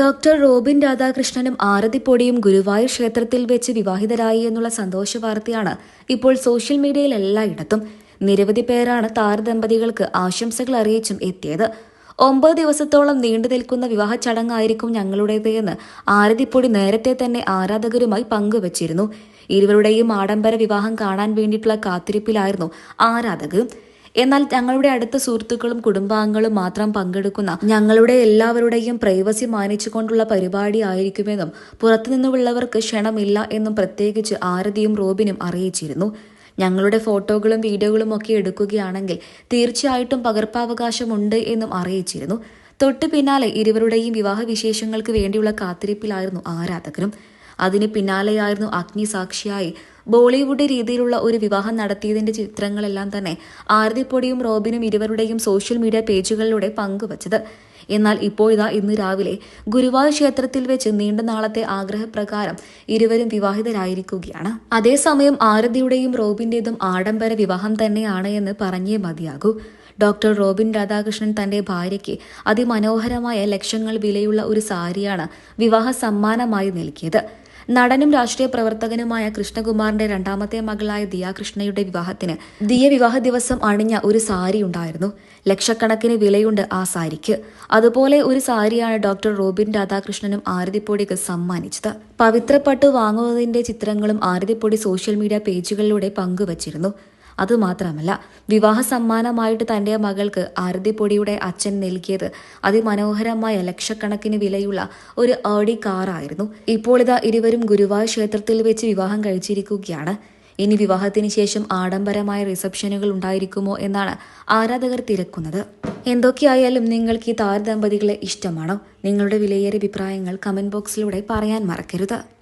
Doctor Robin രാധാകൃഷ്ണനും ആരതിപ്പൊടിയും ഗുരുവായൂർ ക്ഷേത്രത്തിൽ വെച്ച് വിവാഹിതരായി എന്നുള്ള സന്തോഷ വാർത്തയാണ് ഇപ്പോൾ സോഷ്യൽ മീഡിയയിൽ എല്ലായിടത്തും. നിരവധി പേരാണ് താരദമ്പതികൾക്ക് ആശംസകൾ അറിയിച്ചും എത്തിയത്. ഒമ്പത് ദിവസത്തോളം നീണ്ടു നിൽക്കുന്ന വിവാഹ ചടങ്ങായിരിക്കും ഞങ്ങളുടേത് എന്ന് ആരതിപ്പൊടി നേരത്തെ തന്നെ ആരാധകരുമായി പങ്കുവച്ചിരുന്നു. ഇരുവരുടെയും ആഡംബര വിവാഹം കാണാൻ വേണ്ടിയിട്ടുള്ള കാത്തിരിപ്പിലായിരുന്നു ആരാധകർ. എന്നാൽ ഞങ്ങളുടെ അടുത്ത സുഹൃത്തുക്കളും കുടുംബാംഗങ്ങളും മാത്രം പങ്കെടുക്കുന്ന ഞങ്ങളുടെ എല്ലാവരുടെയും പ്രൈവസി മാനിച്ചുകൊണ്ടുള്ള പരിപാടി ആയിരിക്കുമെന്നും പുറത്തുനിന്നുള്ളവർക്ക് ക്ഷണമില്ല എന്നും പ്രത്യേകിച്ച് ആരതിയും റോബിനും അറിയിച്ചിരുന്നു. ഞങ്ങളുടെ ഫോട്ടോകളും വീഡിയോകളും ഒക്കെ എടുക്കുകയാണെങ്കിൽ തീർച്ചയായിട്ടും പകർപ്പവകാശമുണ്ട് എന്നും അറിയിച്ചിരുന്നു. തൊട്ടു പിന്നാലെ ഇരുവരുടെയും വിവാഹ വിശേഷങ്ങൾക്ക് വേണ്ടിയുള്ള കാത്തിരിപ്പിലായിരുന്നു ആരാധകരും. അതിന് പിന്നാലെയായിരുന്നു അഗ്നി സാക്ഷിയായി. ബോളിവുഡ് രീതിയിലുള്ള ഒരു വിവാഹം നടത്തിയതിന്റെ ചിത്രങ്ങളെല്ലാം തന്നെ ആരതിപ്പൊടിയും റോബിനും ഇരുവരുടെയും സോഷ്യൽ മീഡിയ പേജുകളിലൂടെ പങ്കുവച്ചത്. എന്നാൽ ഇപ്പോഴിതാ ഇന്ന് രാവിലെ ഗുരുവായൂർ ക്ഷേത്രത്തിൽ വെച്ച് നീണ്ട നാളത്തെ ആഗ്രഹപ്രകാരം ഇരുവരും വിവാഹിതരായിരിക്കുകയാണ്. അതേസമയം ആരതിയുടെയും റോബിന്റേതും ആഡംബര വിവാഹം തന്നെയാണ് എന്ന് പറഞ്ഞേ മതിയാകൂ. ഡോക്ടർ റോബിൻ രാധാകൃഷ്ണൻ തന്റെ ഭാര്യയ്ക്ക് അതിമനോഹരമായ ലക്ഷങ്ങൾ വിലയുള്ള ഒരു സാരിയാണ് വിവാഹ സമ്മാനമായി നൽകിയത്. നടനും രാഷ്ട്രീയ പ്രവർത്തകനുമായ കൃഷ്ണകുമാറിന്റെ രണ്ടാമത്തെ മകളായ ദിയാകൃഷ്ണയുടെ വിവാഹത്തിന് ദിയ വിവാഹ ദിവസം അണിഞ്ഞ ഒരു സാരി ഉണ്ടായിരുന്നു. ലക്ഷക്കണക്കിന് വിലയുണ്ട് ആ സാരിക്ക്. അതുപോലെ ഒരു സാരിയാണ് ഡോക്ടർ റോബിൻ രാധാകൃഷ്ണനും ആരതിപ്പൊടിക്ക് സമ്മാനിച്ചത്. പവിത്രപ്പട്ട് വാങ്ങുന്നതിന്റെ ചിത്രങ്ങളും ആരതിപ്പൊടി സോഷ്യൽ മീഡിയ പേജുകളിലൂടെ പങ്കുവച്ചിരുന്നു. അതുമാത്രമല്ല വിവാഹ സമ്മാനമായിട്ട് തന്റെ മകൾക്ക് ആരതിപ്പൊടിയുടെ അച്ഛൻ നൽകിയത് അതിമനോഹരമായ ലക്ഷക്കണക്കിന് വിലയുള്ള ഒരു ഓടി കാറായിരുന്നു. ഇപ്പോൾ ഇതാ ഇരുവരും ഗുരുവായൂർ ക്ഷേത്രത്തിൽ വെച്ച് വിവാഹം കഴിച്ചിരിക്കുകയാണ്. ഇനി വിവാഹത്തിന് ശേഷം ആഡംബരമായ റിസപ്ഷനുകൾ ഉണ്ടായിരിക്കുമോ എന്നാണ് ആരാധകർ തിരക്കുന്നത്. എന്തൊക്കെയായാലും നിങ്ങൾക്ക് ഈ താരദമ്പതികളെ ഇഷ്ടമാണോ? നിങ്ങളുടെ വിലയേറിയ അഭിപ്രായങ്ങൾ കമന്റ് ബോക്സിലൂടെ പറയാൻ മറക്കരുത്.